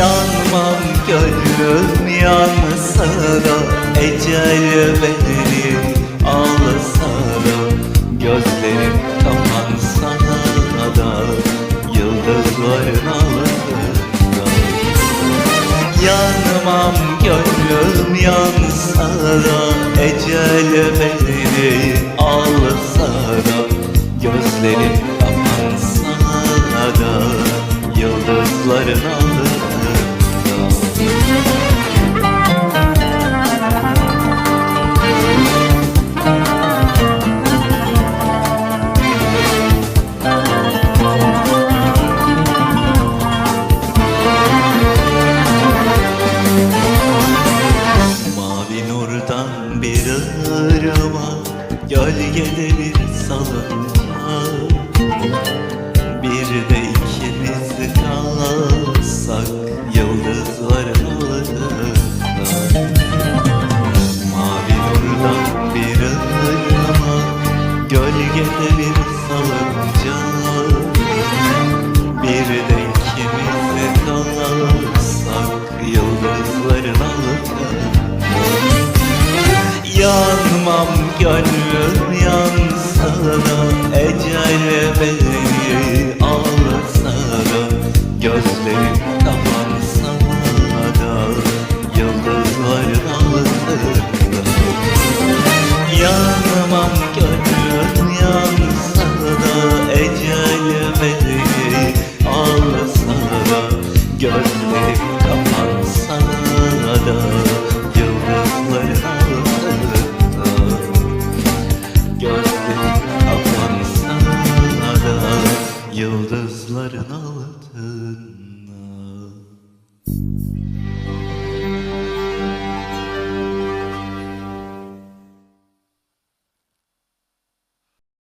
Yanmam gönlüm yansa da Ecel beni alsa da Gözlerim kapansa da Yıldızların altında Yanmam gönlüm yansa da Ecel beni alsa da Gözlerim bir araba Gölgede bir salınma Bir de ikimiz kalsak Yıldızların altında Mavi nurdan bir araba Gölgede bir salıncak Bir de ikimiz kalsak Yıldızların altında Dayanamam gönlüm yansana Ecel beni alsana Gözlerim altına